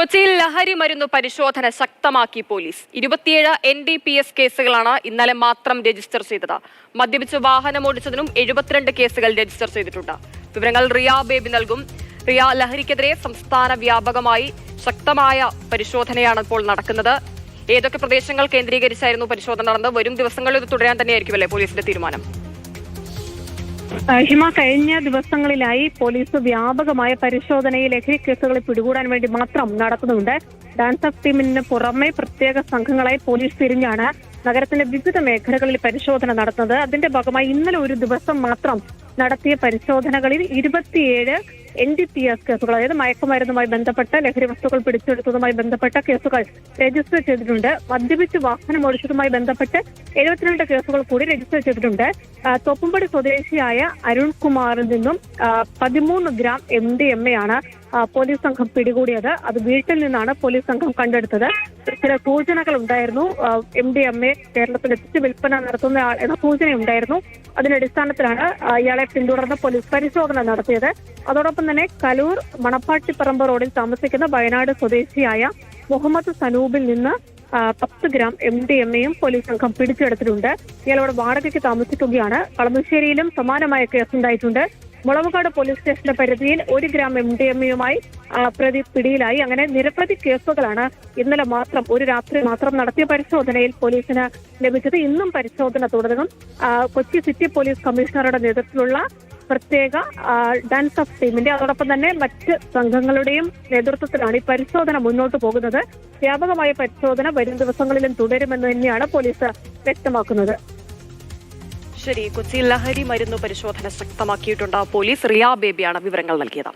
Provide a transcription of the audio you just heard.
കൊച്ചിയിൽ ലഹരി മരുന്ന് പരിശോധന ശക്തമാക്കി പോലീസ്. ഇരുപത്തിയേഴ് എൻ ഡി പി എസ് കേസുകളാണ് ഇന്നലെ മാത്രം രജിസ്റ്റർ ചെയ്തത്. മദ്യപിച്ച് വാഹനം ഓടിച്ചതിനും എഴുപത്തിരണ്ട് കേസുകൾ രജിസ്റ്റർ ചെയ്തിട്ടുണ്ട്. വിവരങ്ങൾ റിയ ബേബി നൽകും. റിയ ലഹരിക്കെതിരെ സംസ്ഥാന വ്യാപകമായി ശക്തമായ പരിശോധനയാണ് ഇപ്പോൾ നടക്കുന്നത്. ഏതൊക്കെ പ്രദേശങ്ങൾ കേന്ദ്രീകരിച്ചായിരുന്നു പരിശോധന നടന്നത്? വരും ദിവസങ്ങളിൽ തുടരാൻ തന്നെയായിരിക്കുമല്ലേ പോലീസിന്റെ തീരുമാനം? ഹിമ കഴിഞ്ഞ ദിവസങ്ങളിലായി പോലീസ് വ്യാപകമായ പരിശോധനയിൽ ലഹരി കേസുകളെ പിടികൂടാൻ വേണ്ടി മാത്രം നടത്തുന്നുണ്ട്. ഡാൻസ് ഓഫ് ടീമിന് പുറമെ പ്രത്യേക സംഘങ്ങളായി പോലീസ് തിരിഞ്ഞാണ് നഗരത്തിന്റെ വിവിധ മേഖലകളിൽ പരിശോധന നടത്തുന്നത്. അതിന്റെ ഭാഗമായി ഇന്നലെ ഒരു ദിവസം മാത്രം നടത്തിയ പരിശോധനകളിൽ ഇരുപത്തിയേഴ് എൻ ഡി പി എസ് കേസുകൾ അതായത് മയക്കുമരുന്നുമായി ബന്ധപ്പെട്ട ലഹരി വസ്തുക്കൾ പിടിച്ചെടുത്തതുമായി ബന്ധപ്പെട്ട കേസുകൾ രജിസ്റ്റർ ചെയ്തിട്ടുണ്ട്. മദ്യപിച്ച് വാഹനം ഓടിച്ചതുമായി ബന്ധപ്പെട്ട് എഴുപത്തിരണ്ട് കേസുകൾ കൂടി രജിസ്റ്റർ ചെയ്തിട്ടുണ്ട്. തൊപ്പുംപടി സ്വദേശിയായ അരുൺകുമാറിൽ നിന്നും പതിമൂന്ന് gram M D M A ആണ് പോലീസ് സംഘം പിടികൂടിയത്. അത് വീട്ടിൽ നിന്നാണ് പോലീസ് സംഘം കണ്ടെടുത്തത്. ചില സൂചനകൾ ഉണ്ടായിരുന്നു എം ഡി എം എ കേരളത്തിൽ എത്തിച്ച് വിൽപ്പന നടത്തുന്ന ആൾ എന്ന സൂചനയുണ്ടായിരുന്നു. അതിന്റെ അടിസ്ഥാനത്തിലാണ് ഇയാളെ പിന്തുടർന്ന് പോലീസ് പരിശോധന നടത്തിയത്. അതോടൊപ്പം തന്നെ കലൂർ മണപ്പാട്ടിപ്പറമ്പ് റോഡിൽ താമസിക്കുന്ന വയനാട് സ്വദേശിയായ മുഹമ്മദ് സനൂബിൽ നിന്ന് പത്ത് ഗ്രാം എം ഡി എം എയും പോലീസ് സംഘം പിടിച്ചെടുത്തിട്ടുണ്ട്. ഇയാളോട് വാടകയ്ക്ക് താമസിക്കുകയാണ്. കളമശ്ശേരിയിലും സമാനമായ കേസുണ്ടായിട്ടുണ്ട്. മുളവുകാട് പോലീസ് സ്റ്റേഷന്റെ പരിധിയിൽ ഒരു ഗ്രാം എം ഡി എം എയുമായി പ്രതി പിടിയിലായി. അങ്ങനെ നിരവധി കേസുകളാണ് ഇന്നലെ മാത്രം ഒരു രാത്രി മാത്രം നടത്തിയ പരിശോധനയിൽ പോലീസിന് ലഭിച്ചത്. ഇന്നും പരിശോധന തുടരും. കൊച്ചി സിറ്റി പോലീസ് കമ്മീഷണറുടെ നേതൃത്വത്തിലുള്ള പ്രത്യേക ഡാൻസ് ഓഫ് ടീമിന്റെ അതോടൊപ്പം തന്നെ മറ്റ് സംഘങ്ങളുടെയും നേതൃത്വത്തിലാണ് ഈ പരിശോധന മുന്നോട്ട് പോകുന്നത്. വ്യാപകമായ പരിശോധന വരും ദിവസങ്ങളിലും തുടരുമെന്ന് തന്നെയാണ് പോലീസ് വ്യക്തമാക്കുന്നത്. ശരി. കൊച്ചിയിൽ ലഹരി മരുന്ന് പരിശോധന ശക്തമാക്കിയിട്ടുണ്ട്. പോലീസ് റിയ ബേബിയാണ് വിവരങ്ങൾ നൽകിയത്.